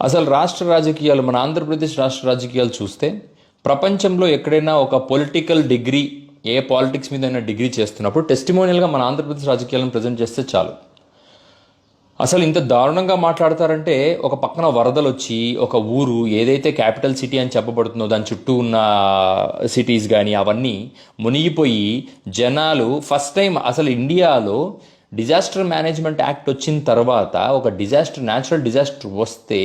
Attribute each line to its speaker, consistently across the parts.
Speaker 1: అసలు రాష్ట్ర రాజకీయాలు మన ఆంధ్రప్రదేశ్ రాష్ట్ర రాజకీయాలు చూస్తే ప్రపంచంలో ఎక్కడైనా ఒక పొలిటికల్ డిగ్రీ ఏ పాలిటిక్స్ మీద అయినా డిగ్రీ చేస్తున్నప్పుడు టెస్టిమోనియల్గా మన ఆంధ్రప్రదేశ్ రాజకీయాలను ప్రజెంట్ చేస్తే చాలు. అసలు ఇంత దారుణంగా మాట్లాడతారంటే ఒక పక్కన వరదలు వచ్చి ఒక ఊరు ఏదైతే క్యాపిటల్ సిటీ అని చెప్పబడుతుందో దాని చుట్టూ ఉన్న సిటీస్ కానీ అవన్నీ మునిగిపోయి జనాలు ఫస్ట్ టైం అసలు ఇండియాలో డిజాస్టర్ మేనేజ్మెంట్ యాక్ట్ వచ్చిన తర్వాత ఒక డిజాస్టర్ న్యాచురల్ డిజాస్టర్ వస్తే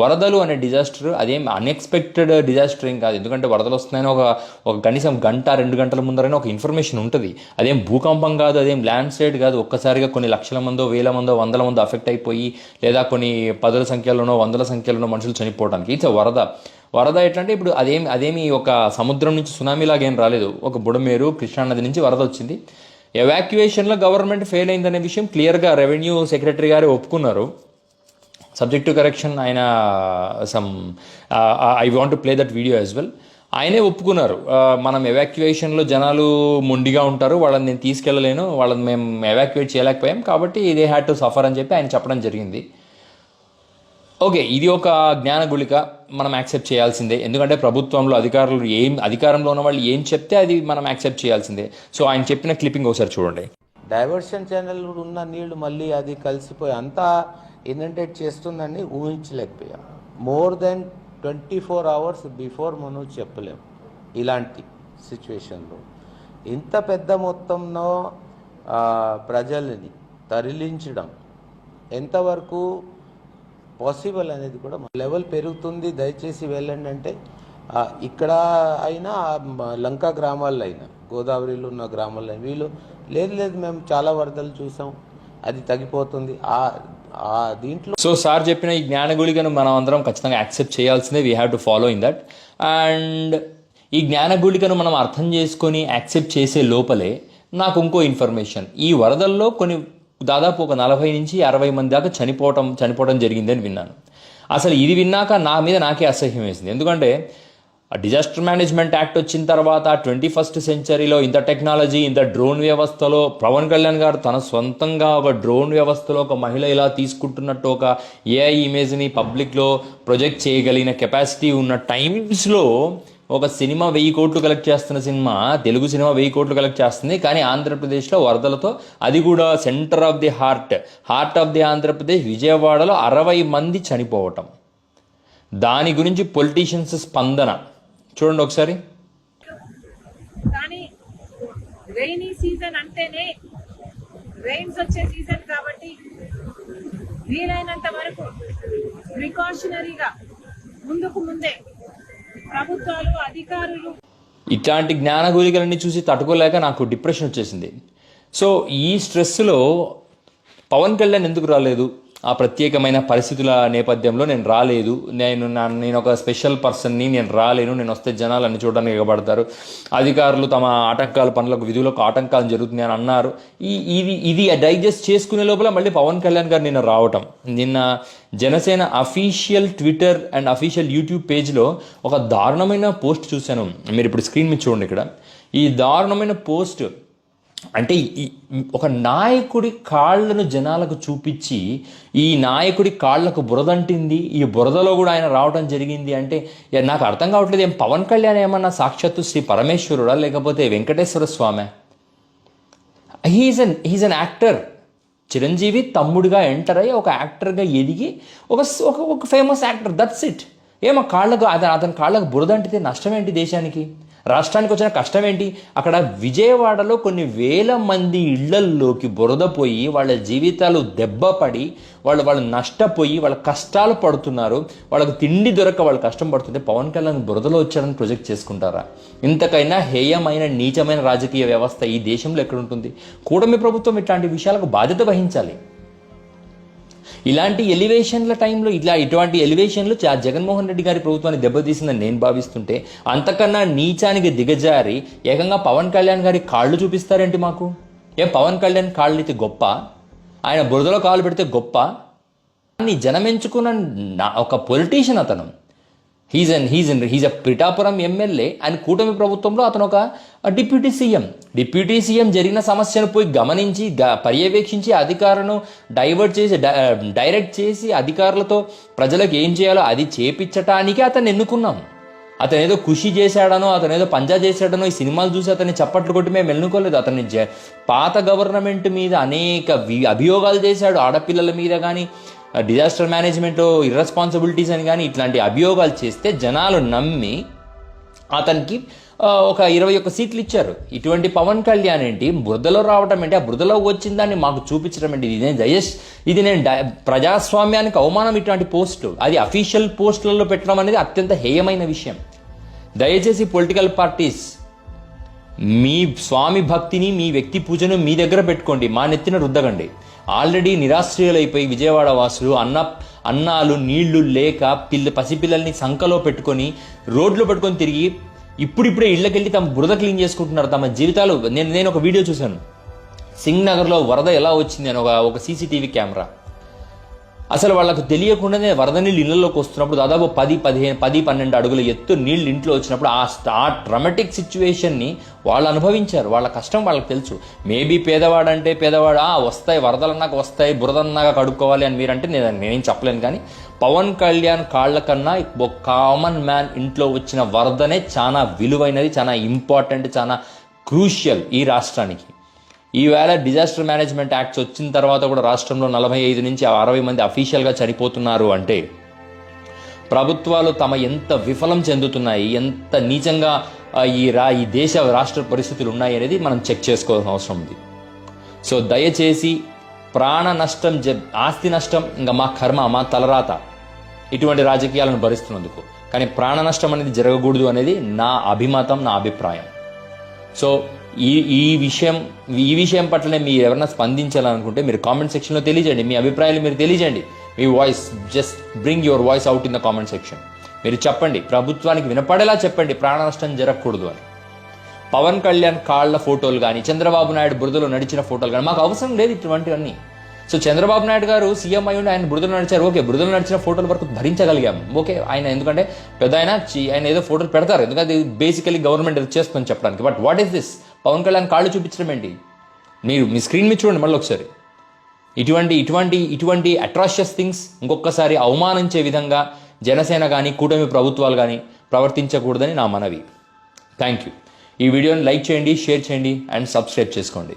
Speaker 1: వరదలు అనే డిజాస్టర్ అదేం అన్ఎక్స్పెక్టెడ్ డిజాస్టర్ ఏం కాదు. ఎందుకంటే వరదలు వస్తున్నాయని ఒక ఒక కనీసం గంట రెండు గంటల ముందరైనా ఒక ఇన్ఫర్మేషన్ ఉంటుంది. అదేం భూకంపం కాదు అదేం ల్యాండ్ స్లైడ్ కాదు. ఒక్కసారిగా కొన్ని లక్షల మందో వేల మందో వందల మందో అఫెక్ట్ అయిపోయి లేదా కొన్ని పదుల సంఖ్యలోనో వందల సంఖ్యలోనో మనుషులు చనిపోవడానికి ఇట్స్ వరద. వరద ఎట్లంటే ఇప్పుడు అదేమి అదేమి ఒక సముద్రం నుంచి సునామీలాగా ఏం రాలేదు. ఒక బుడమేరు కృష్ణానది నుంచి వరద వచ్చింది. ఎవాక్యుయేషన్లో గవర్నమెంట్ ఫెయిల్ అయిందనే విషయం క్లియర్గా రెవెన్యూ సెక్రటరీ గారే ఒప్పుకున్నారు. సబ్జెక్ట్ టు కరెక్షన్ ఆయన some I want to play that video as well ఆయనే ఒప్పుకున్నారు. Uh, మనం ఎవాక్యుయేషన్లో జనాలు మొండిగా ఉంటారు వాళ్ళని నేను తీసుకెళ్ళలేను వాళ్ళని మేము ఎవాక్యుయేట్ చేయలేకపోయాం కాబట్టి ఇదే హ్యాడ్ టు సఫర్ అని చెప్పి ఆయన చెప్పడం జరిగింది. ఓకే ఇది ఒక జ్ఞాన గుళిక. మనం యాక్సెప్ట్ చేయాల్సిందే. ఎందుకంటే ప్రభుత్వంలో అధికారులు ఏం అధికారంలో ఉన్న వాళ్ళు ఏం చెప్తే అది మనం యాక్సెప్ట్ చేయాల్సిందే. సో ఆయన చెప్పిన క్లిప్పింగ్ ఒకసారి చూడండి.
Speaker 2: డైవర్షన్ ఛానల్ ఉన్న నీళ్ళు మళ్ళీ అది కలిసిపోయి అంతా ఇనంటేట్ చేస్తుందని ఊహించలేకపోయాం. More then twenty four hours before మనం చెప్పలేం ఇలాంటి సిచ్యువేషన్లో. ఇంత పెద్ద మొత్తంలో ప్రజలని తరలించడం ఎంతవరకు పాసిబుల్ అనేది కూడా లెవెల్ పెరుగుతుంది. దయచేసి వెళ్ళండి అంటే ఇక్కడ అయినా లంకా గ్రామాల్లో అయినా గోదావరిలో ఉన్న గ్రామాల్లో అయినా వీళ్ళు లేదు లేదు మేము చాలా వరదలు చూసాం అది తగ్గిపోతుంది. ఆ ఆ దీంట్లో
Speaker 1: సో సార్ చెప్పిన ఈ జ్ఞానగుళికను మనం అందరం ఖచ్చితంగా యాక్సెప్ట్ చేయాల్సిందే. We have to follow in that and ఈ జ్ఞానగుళికను మనం అర్థం చేసుకొని యాక్సెప్ట్ చేసే లోపలే నాకు ఇంకో ఇన్ఫర్మేషన్. ఈ వరదల్లో కొన్ని దాదాపు ఒక నలభై నుంచి అరవై మంది దాకా చనిపోవటం చనిపోవడం జరిగిందని విన్నాను. అసలు ఇది విన్నాక నా మీద నాకే అసహ్యం వేసింది. ఎందుకంటే డిజాస్టర్ మేనేజ్మెంట్ యాక్ట్ వచ్చిన తర్వాత ట్వంటీ ఫస్ట్ సెంచరీలో ఇంత టెక్నాలజీ ఇంత డ్రోన్ వ్యవస్థలో పవన్ కళ్యాణ్ గారు తన సొంతంగా ఒక డ్రోన్ వ్యవస్థలో ఒక మహిళ ఇలా తీసుకుంటున్నట్టు ఒక ఏఐ ఇమేజ్ని పబ్లిక్లో ప్రొజెక్ట్ చేయగలిగిన కెపాసిటీ ఉన్న టైమ్స్లో ఒక సినిమా వెయ్యి కోట్లు కలెక్ట్ చేస్తున్న సినిమా తెలుగు సినిమా వెయ్యి కోట్లు కలెక్ట్ చేస్తుంది. కానీ ఆంధ్రప్రదేశ్లో వరదలతో అది కూడా centre of the heart heart of the Andhra Pradesh విజయవాడలో అరవై మంది చనిపోవటం. దాని గురించి పొలిటీషియన్స్ స్పందన. చూడండి ఒకసారి.
Speaker 3: కానీ రైనీ సీజన్ అంటేనే రెయిన్స్ వచ్చే సీజన్ కాబట్టి వీలైనంత వరకు ప్రికాషనరీగా ముందుకు ముందే ప్రభుత్వాలు అధికారులు.
Speaker 1: ఇట్లాంటి జ్ఞానగోళికలన్నీ చూసి తట్టుకోలేక నాకు డిప్రెషన్ వచ్చేసింది. సో ఈ స్ట్రెస్లో పవన్ కళ్యాణ్ ఎందుకు రాలేదు? ఆ ప్రత్యేకమైన పరిస్థితుల నేపథ్యంలో నేను రాలేదు. నేను నా- నేను ఒక స్పెషల్ పర్సన్ని నేను రాలేను. నేను వస్తే జనాలు అన్ని చూడడానికి ఎగబడతారు. అధికారులు తమ ఆటంకాలు పనులకు విధులకు ఆటంకాలు జరుగుతుంది అని అన్నారు. ఈ ఇది ఇది డైజెస్ట్ చేసుకునే లోపల మళ్ళీ పవన్ కళ్యాణ్ గారు నిన్న రావటం. నిన్న Janasena official Twitter and official YouTube పేజ్లో ఒక దారుణమైన పోస్ట్ చూశాను. మీరు ఇప్పుడు స్క్రీన్ మీద చూడండి ఇక్కడ. ఈ దారుణమైన పోస్ట్ అంటే ఈ ఒక నాయకుడి కాళ్ళను జనాలకు చూపించి ఈ నాయకుడి కాళ్ళకు బురదంటింది ఈ బురదలో కూడా ఆయన రావడం జరిగింది అంటే నాకు అర్థం కావట్లేదు ఏం పవన్ కళ్యాణ్ ఏమన్నా సాక్షాత్తు శ్రీ పరమేశ్వరుడా లేకపోతే Venkateswara Swamy? He is an he is an actor Chiranjeevi తమ్ముడిగా enter అయ్యి ఒక యాక్టర్గా ఎదిగి ఒక ఒక ఒక ఫేమస్ యాక్టర్ దట్స్ ఇట్ ఏమో కాళ్ళకు అతను అతని కాళ్ళకు బురదంటితే నష్టం ఏంటి దేశానికి? రాష్ట్రానికి వచ్చిన కష్టం ఏంటి అక్కడ విజయవాడలో కొన్ని వేల మంది ఇళ్ళల్లోకి బురదపోయి వాళ్ళ జీవితాలు దెబ్బపడి వాళ్ళు వాళ్ళు నష్టపోయి వాళ్ళ కష్టాలు పడుతున్నారు. వాళ్ళకు తిండి దొరక వాళ్ళు కష్టం పడుతుంటే పవన్ కళ్యాణ్ బురదలో వచ్చారని ప్రొజెక్ట్ చేసుకుంటారా? ఇంతకైనా హేయమైన నీచమైన రాజకీయ వ్యవస్థ ఈ దేశంలో ఎక్కడ ఉంటుంది? కూటమి ప్రభుత్వం ఇట్లాంటి విషయాలకు బాధ్యత వహించాలి. ఇలాంటి ఎలివేషన్ల టైంలో ఇట్లా ఇటువంటి ఎలివేషన్లు చా- జగన్మోహన్ రెడ్డి గారి ప్రభుత్వాన్ని దెబ్బతీసిందని నేను భావిస్తుంటే అంతకన్నా నీచానికి దిగజారి ఏకంగా పవన్ కళ్యాణ్ గారి కాళ్ళు చూపిస్తారేంటి మాకు? ఏ పవన్ కళ్యాణ్ కాళ్ళు అయితే గొప్ప? ఆయన బురదలో కాళ్ళు పెడితే గొప్ప? అని జనమెంచుకున్న ఒక పొలిటీషియన్ అతను he's an he's an he's a Pithapuram MLA and కూటమి ప్రభుత్వంలో అతను ఒక డిప్యూటీ సీఎం డిప్యూటీ సీఎం జరిగిన సమస్యను పోయి గమనించి గ- పర్యవేక్షించి అధికారులను డైవర్ట్ చేసి డై- డైరెక్ట్ చేసి అధికారులతో ప్రజలకు ఏం చేయాలో అది చేపించటానికి అతను ఎన్నుకున్నాం అతను ఏదో కృషి చేశాడనో అతను ఏదో పంజా చేశాడనో ఈ సినిమాలు చూసి అతన్ని చప్పట్లు కొట్టి మేము ఎన్నుకోలేదు అతన్ని జ- పాత గవర్నమెంట్ మీద అనేక వి- అభియోగాలు చేశాడు ఆడపిల్లల మీద కానీ డిజాస్టర్ మేనేజ్మెంట్లో ఇర్రెస్పాన్సిబిలిటీస్ అని కానీ ఇట్లాంటి అభియోగాలు చేస్తే జనాలు నమ్మి అతనికి ఒక ఇరవై ఒక్క సీట్లు ఇచ్చారు. ఇటువంటి పవన్ కళ్యాణ్ ఏంటి? బురదలో రావటం ఏంటి? ఆ బురదలో వచ్చిన దాన్ని మాకు చూపించడం ఏంటి? ఇది నేను జయస్ ఇది నేను డై- ప్రజాస్వామ్యానికి అవమానం ఇటువంటి పోస్టు. అది అఫీషియల్ పోస్టులలో పెట్టడం అనేది అత్యంత హేయమైన విషయం. దయచేసి పొలిటికల్ పార్టీస్ మీ స్వామి భక్తిని మీ వ్యక్తి పూజను మీ దగ్గర పెట్టుకోండి. మా నెత్తిన రుద్దగండి ఆల్రెడీ నిరాశ్రయులైపోయి విజయవాడ వాసులు అన్న అన్నాలు నీళ్ళు లేక పిల్ల పసిపిల్లల్ని సంకలో పెట్టుకొని రోడ్లు పెట్టుకొని తిరిగి ఇప్పుడిప్పుడే ఇళ్ళకెళ్ళి తమ బురద క్లీన్ చేసుకుంటున్నారు తమ జీవితాలు. నేను నేను ఒక వీడియో చూశాను. సింగ్ నగర్లో వరద ఎలా వచ్చింది అని ఒక ఒక సీసీటీవీ కెమెరా. అసలు వాళ్ళకు తెలియకుండానే వరద నీళ్ళు ఇళ్ళలోకి వస్తున్నప్పుడు దాదాపు పది పదిహేను పది పన్నెండు అడుగుల ఎత్తు నీళ్ళు ఇంట్లో వచ్చినప్పుడు ఆ ఆ ట్రమటిక్ సిచ్యువేషన్ని వాళ్ళు అనుభవించారు. వాళ్ళ కష్టం వాళ్ళకి తెలుసు. మేబీ పేదవాడంటే పేదవాడు ఆ వస్తాయి వరదలన్నాక వస్తాయి బురదన్నాక కడుక్కోవాలి అని మీరంటే నేను నేనేం చెప్పలేను. కానీ పవన్ కళ్యాణ్ కాళ్ళ కన్నా ఒక కామన్ మ్యాన్ ఇంట్లో వచ్చిన వరదనే చాలా విలువైనది చాలా ఇంపార్టెంట్ చాలా క్రూషియల్ ఈ రాష్ట్రానికి. ఈవేళ డిజాస్టర్ మేనేజ్మెంట్ యాక్ట్స్ వచ్చిన తర్వాత కూడా రాష్ట్రంలో నలభై ఐదు నుంచి అరవై మంది అఫీషియల్గా చనిపోతున్నారు అంటే ప్రభుత్వాలు తమ ఎంత విఫలం చెందుతున్నాయి ఎంత నీచంగా ఈ రా ఈ దేశ రాష్ట్ర పరిస్థితులు ఉన్నాయి అనేది మనం చెక్ చేసుకోవాల్సిన అవసరం ఉంది. సో దయచేసి ప్రాణ నష్టం జ ఆస్తి నష్టం ఇంకా మా కర్మ మా తలరాత ఇటువంటి రాజకీయాలను భరిస్తున్నందుకు. కానీ ప్రాణ నష్టం అనేది జరగకూడదు అనేది నా అభిమతం నా అభిప్రాయం. సో ఈ ఈ విషయం ఈ విషయం పట్లనే మీరు ఎవరైనా స్పందించాలనుకుంటే మీరు కామెంట్ సెక్షన్లో తెలియజేయండి. మీ అభిప్రాయాలు మీరు తెలియజేయండి. మీ voice just bring your voice out in the comment section మీరు చెప్పండి. ప్రభుత్వానికి వినపడేలా చెప్పండి. ప్రాణ నష్టం జరగకూడదు అని. పవన్ కళ్యాణ్ కాళ్ళ ఫోటోలు కానీ చంద్రబాబు నాయుడు బురదలో నడిచిన ఫోటోలు కానీ మాకు అవసరం లేదు ఇటువంటివన్నీ. సో చంద్రబాబు నాయుడు గారు సీఎం అయ్యి ఆయన బురదలో నడిచారు. ఓకే బురదలో నడిచిన ఫోటోల వరకు భరించగలిగాం ఓకే ఆయన ఎందుకంటే పెద్ద ఆయన చి- ఆయన ఏదో ఫోటోలు పెడతారు. ఎందుకంటే బేసికలీ గవర్నమెంట్ ఇది చేస్తుందని చెప్పడానికి. But what is this Pawan Kalyan కాళ్ళు చూపించడం ఏంటి? మీరు మీ స్క్రీన్ మీద చూడండి మళ్ళీ ఒకసారి. ఇటువంటి ఇటువంటి ఇటువంటి అట్రాషియస్ థింగ్స్ ఇంకొకసారి అవమానించే విధంగా జనసేన కానీ కూటమి ప్రభుత్వాలు కానీ ప్రవర్తించకూడదని నా మనవి. థ్యాంక్ యూ ఈ వీడియోని లైక్ చేయండి షేర్ చేయండి అండ్ సబ్స్క్రైబ్ చేసుకోండి.